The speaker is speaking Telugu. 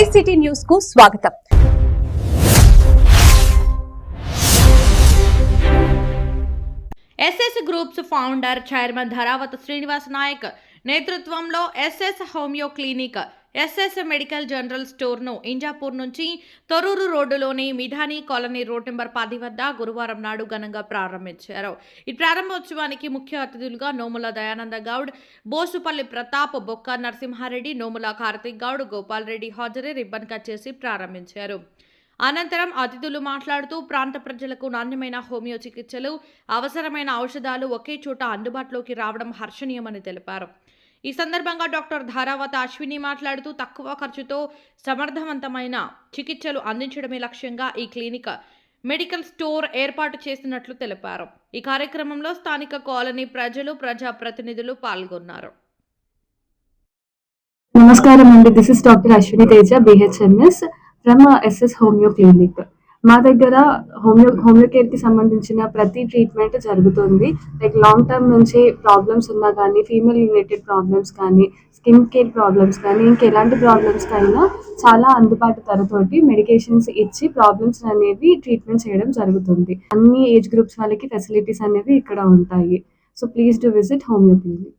ఐసిటీ న్యూస్కు స్వాగతం SS groups founder chairman Dharavath Srinivas Nayak నేతృత్వంలో SS homeo clinic SS medical general స్టోర్ను Injapur నుంచి తొరూరు రోడ్డులోని మిఠానీ కాలనీ రోడ్ నెంబర్ పది వద్ద గురువారం నాడు ఘనంగా ప్రారంభించారు. ఈ ప్రారంభోత్సవానికి ముఖ్య అతిథులుగా నోముల దయానంద గౌడ్ బోసుపల్లి ప్రతాప్ బొక్క నరసింహారెడ్డి నోముల కార్తిక్ గౌడ్ గోపాల్ రెడ్డి హాజరై రిబ్బన్ కట్ చేసి ప్రారంభించారు. అనంతరం అతిథులు మాట్లాడుతూ ప్రాంత ప్రజలకు నాణ్యమైన హోమియో చికిత్సలు అవసరమైన ఔషధాలు ఒకే చోట అందుబాటులోకి రావడం హర్షణీయమని తెలిపారు. ఈ సందర్భంగా డాక్టర్ ధారావత అశ్విని మాట్లాడుతూ తక్కువ ఖర్చుతో సమర్థవంతమైన చికిత్సలు అందించడమే లక్ష్యంగా ఈ క్లినిక్ మెడికల్ స్టోర్ ఏర్పాటు చేసినట్లు తెలిపారు. ఈ కార్యక్రమంలో స్థానిక కాలనీ ప్రజలు ప్రజా ప్రతినిధులు పాల్గొన్నారు. నమస్కారం అండి. This is doctor Ashwini Teja BHMS from SS homeo clinic మా దగ్గర హోమియో హోమియోకేర్కి సంబంధించిన ప్రతి ట్రీట్మెంట్ జరుగుతుంది. లైక్ లాంగ్ టర్మ్ నుంచి ప్రాబ్లమ్స్ ఉన్నా కానీ ఫీమేల్ రిలేటెడ్ ప్రాబ్లమ్స్ కానీ స్కిన్ కేర్ ప్రాబ్లమ్స్ కానీ ఇంకెలాంటి ప్రాబ్లమ్స్ అయినా చాలా అందుబాటు ధరతోటి మెడికేషన్స్ ఇచ్చి ప్రాబ్లమ్స్ అనేవి ట్రీట్మెంట్ చేయడం జరుగుతుంది. అన్ని ఏజ్ గ్రూప్స్ వాళ్ళకి ఫెసిలిటీస్ అనేవి ఇక్కడ ఉంటాయి. So please to visit homeo clinic.